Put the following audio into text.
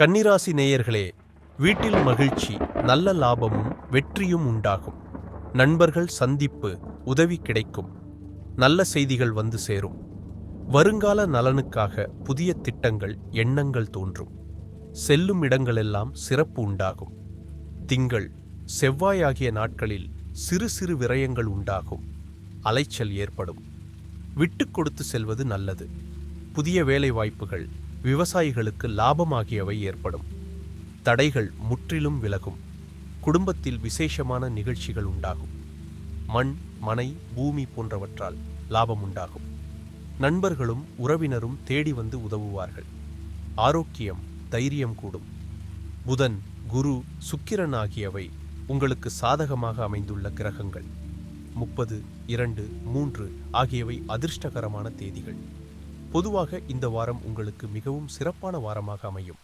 கன்னிராசி நேயர்களே வீட்டில் மகிழ்ச்சி நல்ல லாபமும் வெற்றியும் உண்டாகும். நண்பர்கள் சந்திப்பு உதவி கிடைக்கும். நல்ல செய்திகள் வந்து சேரும். வருங்கால நலனுக்காக புதிய திட்டங்கள் எண்ணங்கள் தோன்றும். செல்லும் இடங்களெல்லாம் சிறப்பு உண்டாகும். திங்கள் செவ்வாய் ஆகிய நாட்களில் சிறு சிறு விரயங்கள் உண்டாகும். அலைச்சல் ஏற்படும். விட்டு கொடுத்து செல்வது நல்லது. புதிய வேலை வாய்ப்புகள் விவசாயிகளுக்கு லாபமாகியவை ஏற்படும். தடைகள் முற்றிலும் விலகும். குடும்பத்தில் விசேஷமான நிகழ்ச்சிகள் உண்டாகும். மண் மனை பூமி போன்றவற்றால் லாபம் உண்டாகும். நண்பர்களும் உறவினரும் தேடி வந்து உதவுவார்கள். ஆரோக்கியம் தைரியம் கூடும். புதன் குரு சுக்கிரன் ஆகியவை உங்களுக்கு சாதகமாக அமைந்துள்ள கிரகங்கள். முப்பது இரண்டு மூன்று ஆகியவை அதிர்ஷ்டகரமான தேதிகள். பொதுவாக இந்த வாரம் உங்களுக்கு மிகவும் சிறப்பான வாரமாக அமையும்.